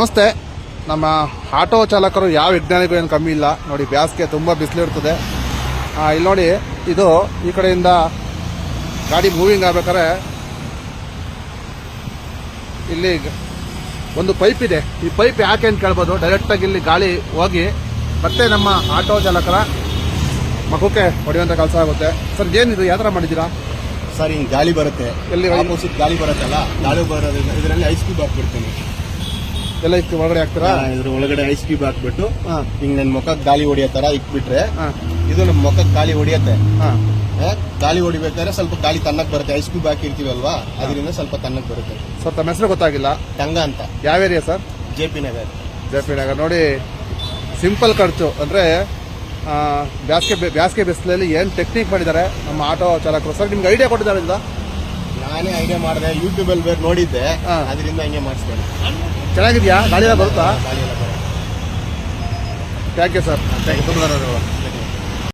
ನಮಸ್ತೆ. ನಮ್ಮ ಆಟೋ ಚಾಲಕರು ಯಾವ ವಿಜ್ಞಾನಿಗೂ ಏನು ಕಮ್ಮಿ ಇಲ್ಲ. ನೋಡಿ ಬ್ಯಾಸ್ಗೆ ತುಂಬ ಬಿಸಿಲಿರ್ತದೆ ಇಲ್ಲಿ ನೋಡಿ ಇದು ಈ ಕಡೆಯಿಂದ ಗಾಡಿ ಮೂವಿಂಗ್ ಆಗ್ಬೇಕಾದ್ರೆ ಇಲ್ಲಿ ಒಂದು ಪೈಪ್ ಇದೆ. ಈ ಪೈಪ್ ಯಾಕೆ ಅಂತ ಕೇಳ್ಬೋದು. ಡೈರೆಕ್ಟಾಗಿ ಇಲ್ಲಿ ಗಾಳಿ ಹೋಗಿ ಮತ್ತೆ ನಮ್ಮ ಆಟೋ ಚಾಲಕರ ಮಗುಕ್ಕೆ ಹೊಡೆಯುವಂಥ ಕೆಲಸ ಆಗುತ್ತೆ. ಸರ್ ಏನಿದು? ಯಾವ ಥರ ಮಾಡಿದ್ದೀರಾ? ಸರ್ ಹಿಂಗೆ ಗಾಳಿ ಬರುತ್ತೆ. ಎಲ್ಲಿ? ಆಪೋಸಿಟ್ ಗಾಳಿ ಬರುತ್ತಲ್ಲ ಗಾಳಿ ಬರೋದ್ರಿಂದ ಇದರಲ್ಲಿ ಐಸ್ ಕ್ಯೂಬ್ ಹಾಕ್ಬಿಡ್ತೀನಿ. ಎಲ್ಲ ಇತ್ತು ಒಳಗಡೆ ಹಾಕ್ತಾರಾ? ಇದ್ರ ಒಳಗಡೆ ಐಸ್ ಕ್ಯೂಬ್ ಹಾಕ್ಬಿಟ್ಟು ಹಿಂಗ್ ನನ್ ಮುಖಕ್ಕೆ ಗಾಳಿ ಹೊಡಿಯೋ ತರ ಇಟ್ಬಿಟ್ರೆ ಇದು ನಮ್ ಮುಖಕ್ಕೆ ಗಾಳಿ ಹೊಡಿಯತ್ತೆ. ಗಾಳಿ ಹೊಡಿಬೇಕಾದ್ರೆ ಸ್ವಲ್ಪ ಗಾಳಿ ತನ್ನಕ್ ಬರುತ್ತೆ. ಐಸ್ ಕ್ಯೂಬ್ ಹಾಕಿರ್ತೀವಲ್ವಾ? ಅದರಿಂದ ಸ್ವಲ್ಪ ತನ್ನಕ್ ಬರುತ್ತೆ. ಸರ್ ತಮ್ಮ ಹೆಸರು ಗೊತ್ತಾಗಿಲ್ಲ. ಟಂಗ ಅಂತ. ಯಾವ area sir? J P Nagar. J P Nagar. ನೋಡಿ ಸಿಂಪಲ್ ಖರ್ಚು. ಅಂದ್ರೆ ಬ್ಯಾಸ್ಗೆ ಬ್ಯಾಸ್ಗೆ ಬಿಸಿಲಲ್ಲಿ ಏನು ಟೆಕ್ನಿಕ್ ಮಾಡಿದ್ದಾರೆ? ನಮ್ಮ ಆಟೋ ಚಾಲಕರು. ಸರ್ ನಿಮ್ಗೆ ಐಡಿಯಾ ಕೊಟ್ಟಿದ್ದಾರೆ ಇಲ್ಲ ನಾನೇ ಐಡಿಯಾ ಮಾಡಿದೆ ಯೂಟ್ಯೂಬಲ್ಲಿ ಬೇರೆ ನೋಡಿದ್ದೆ ಹಾ. ಅದರಿಂದ ಹಂಗೆ ಮಾಡಿಸ್ತೇನೆ ಚೆನ್ನಾಗಿದೆಯಾ? ಗಾಳಿ ಎಲ್ಲ ಬರುತ್ತಾ? ಗಾಳಿ ಎಲ್ಲ ಬರುತ್ತೆ. Thank you sir thank you ತುಂಬ ಧನ್ಯವಾದಗಳು.